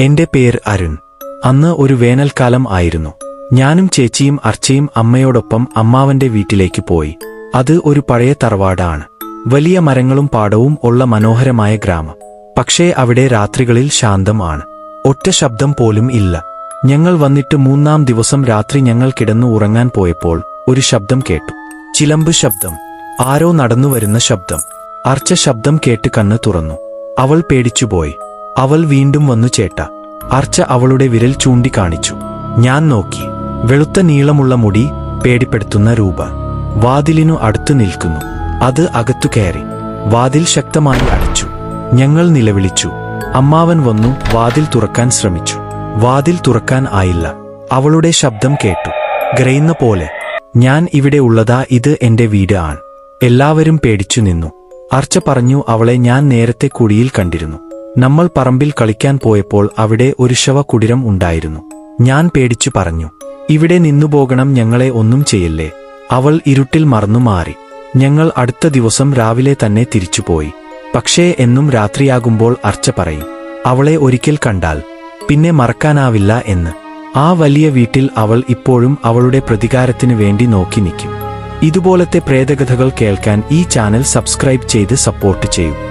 എന്റെ പേര് അരുൺ. അന്ന് ഒരു വേനൽക്കാലം ആയിരുന്നു. ഞാനും ചേച്ചിയും അർച്ചയും അമ്മയോടൊപ്പം അമ്മാവന്റെ വീട്ടിലേക്ക് പോയി. അത് ഒരു പഴയ തറവാടാണ്. വലിയ മരങ്ങളും പാടവും ഉള്ള മനോഹരമായ ഗ്രാമം. പക്ഷേ അവിടെ രാത്രികളിൽ ശാന്തമാണ് ഒറ്റ ശബ്ദം പോലും ഇല്ല. ഞങ്ങൾ വന്നിട്ട് മൂന്നാം ദിവസം രാത്രി ഞങ്ങൾ കിടന്നു ഉറങ്ങാൻ പോയപ്പോൾ ഒരു ശബ്ദം കേട്ടു. ചിലമ്പ് ശബ്ദം. ആരോ നടന്നു വരുന്ന ശബ്ദം. അർച്ച ശബ്ദം കേട്ട് കണ്ണ് തുറന്നു. അവൾ പേടിച്ചുപോയി. അവൾ വീണ്ടും വന്നു ചേട്ട. അർച്ച അവളുടെ വിരൽ ചൂണ്ടിക്കാണിച്ചു. ഞാൻ നോക്കി. വെളുത്ത നീളമുള്ള മുടി പേടിപ്പെടുത്തുന്ന രൂപ. വാതിലിനു അടുത്തു നിൽക്കുന്നു. അത് അകത്തു കയറി. വാതിൽ ശക്തമായി അടച്ചു. ഞങ്ങൾ നിലവിളിച്ചു. അമ്മാവൻ വന്നു വാതിൽ തുറക്കാൻ ശ്രമിച്ചു. വാതിൽ തുറക്കാൻ ആയില്ല. അവളുടെ ശബ്ദം കേട്ടു. ഗ്രയുന്ന പോലെ ഞാൻ ഇവിടെ ഉള്ളതാ ഇത് എന്റെ വീട് ആണ് എല്ലാവരും പേടിച്ചു നിന്നു. അർച്ച പറഞ്ഞു അവളെ ഞാൻ നേരത്തെ കുടിയിൽ കണ്ടിരുന്നു. നമ്മൾ പറമ്പിൽ കളിക്കാൻ പോയപ്പോൾ അവിടെ ഒരു ശവകുടിരം ഉണ്ടായിരുന്നു. ഞാൻ പേടിച്ചു പറഞ്ഞു ഇവിടെ നിന്നുപോകണം ഞങ്ങളെ ഒന്നും ചെയ്യല്ലേ? അവൾ ഇരുട്ടിൽ മറന്നു മാറി. ഞങ്ങൾ അടുത്ത ദിവസം രാവിലെ തന്നെ തിരിച്ചുപോയി. പക്ഷേ എന്നും രാത്രിയാകുമ്പോൾ അർച്ച പറയും അവളെ ഒരിക്കൽ കണ്ടാൽ പിന്നെ മറക്കാനാവില്ല എന്ന്. ആ വലിയ വീട്ടിൽ അവൾ ഇപ്പോഴും അവളുടെ പ്രതികാരത്തിനു വേണ്ടി നോക്കി നിൽക്കും. ഇതുപോലത്തെ പ്രേതകഥകൾ കേൾക്കാൻ ഈ ചാനൽ സബ്സ്ക്രൈബ് ചെയ്ത് സപ്പോർട്ട് ചെയ്യൂ.